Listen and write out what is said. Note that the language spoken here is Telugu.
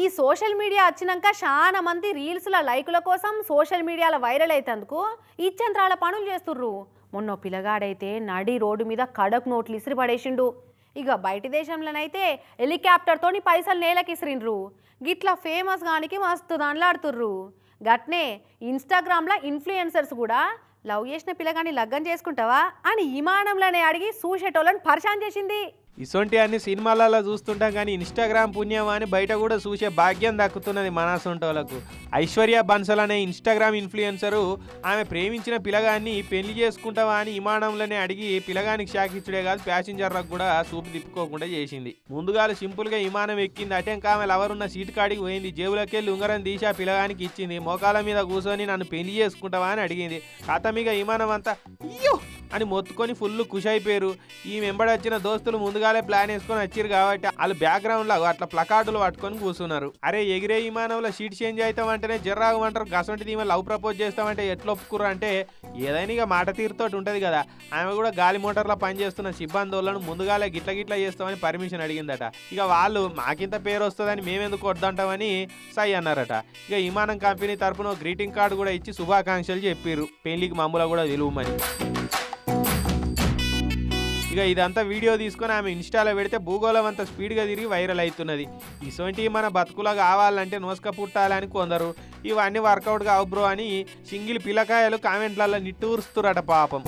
ఈ సోషల్ మీడియా వచ్చినాక చాలా మంది రీల్స్ల లైకుల కోసం సోషల్ మీడియాలో వైరల్ అవుతందుకు ఇచ్చంత్రాల పనులు చేస్తుర్రు. మొన్న పిల్లగాడైతే నడి రోడ్డు మీద కడక్ నోట్లు ఇసిరి పడేసిండు. ఇక బయటి దేశంలోనైతే హెలికాప్టర్తోని పైసలు నేలకిసిరిండ్రు. గిట్లా ఫేమస్ గానికి మస్తు దండలాడుతుర్రు. గట్నే ఇన్స్టాగ్రామ్లో ఇన్ఫ్లుయెన్సర్స్ కూడా లవ్ చేసిన పిల్లగాని లగ్గం చేసుకుంటావా? అని విమానంలోనే అడిగి చూసేటోళ్ళని పరిశాన్ చేసింది. ఇసొంటి అన్ని సినిమాలలో చూస్తుంటాం కానీ ఇన్స్టాగ్రామ్ పుణ్యం అని బయట కూడా చూసే భాగ్యం దక్కుతున్నది మనసొంటోళ్ళకు ఐశ్వర్య బన్సల్ అనే ఇన్స్టాగ్రామ్ ఇన్ఫ్లుయెన్సరు ఆమె ప్రేమించిన పిలగాన్ని పెళ్ళి చేసుకుంటావా అని విమానంలోనే అడిగి పిలగానికి షాకిచ్చుడే కాదు ప్యాసింజర్లకు కూడా సూపు తిప్పుకోకుండా చేసింది. ముందుగా సింపుల్గా విమానం ఎక్కింది. అటెంక ఆమె లవరున్న సీటు కాడికి పోయింది. జేబులకెళ్ళి ఉంగరం తీసి ఆ పిలగానికి ఇచ్చింది. మోకాల మీద కూర్చొని నన్ను పెళ్ళి చేసుకుంటావా అని అడిగింది. కథమిగ విమానం అంతా అయ్యో! అని మొత్తుకొని ఫుల్ ఖుషి అయిపోయారు ఈ మెంబడి వచ్చిన దోస్తులు ముందుగానే ప్లాన్ వేసుకొని వచ్చారు కాబట్టి వాళ్ళు బ్యాక్గ్రౌండ్లో అట్లా ప్లకార్డులు పట్టుకొని కూర్చున్నారు. అరే ఎగిరే విమానంలో సీట్ చేంజ్ అవుతామంటేనే జర్రాగమంటారు. గసంటి ఈమె లవ్ ప్రపోజ్ చేస్తామంటే ఎట్లా ఒప్పుకురు అంటే ఏదైనా ఇక మాట తీరుతోటి ఉంటుంది కదా. ఆమె కూడా గాలి మోటార్లో పనిచేస్తున్న సిబ్బంది వాళ్ళను ముందుగాలే గిట్ల గిట్ల చేస్తామని పర్మిషన్ అడిగిందట. ఇక వాళ్ళు మాకింత పేరు వస్తుందని మేమెందుకు వద్దంటామని సై అన్నారట. ఇక విమానం కంపెనీ తరపున గ్రీటింగ్ కార్డు కూడా ఇచ్చి శుభాకాంక్షలు చెప్పారు. పెళ్ళికి మమ్మల్ని కూడా విలువమని ఇక ఇదంతా వీడియో తీసుకొని ఆమె ఇన్స్టాలో పెడితే భూగోళం అంతా స్పీడ్గా తిరిగి వైరల్ అవుతున్నది ఇటువంటివి మన బతుకులో కావాలంటే నోసుక పుట్టాలని కొందరు. ఇవన్నీ వర్కౌట్ కావు బ్రో అని సింగిల్ పిల్లకాయలు కామెంట్లలో నిట్టూరుస్తురట పాపం.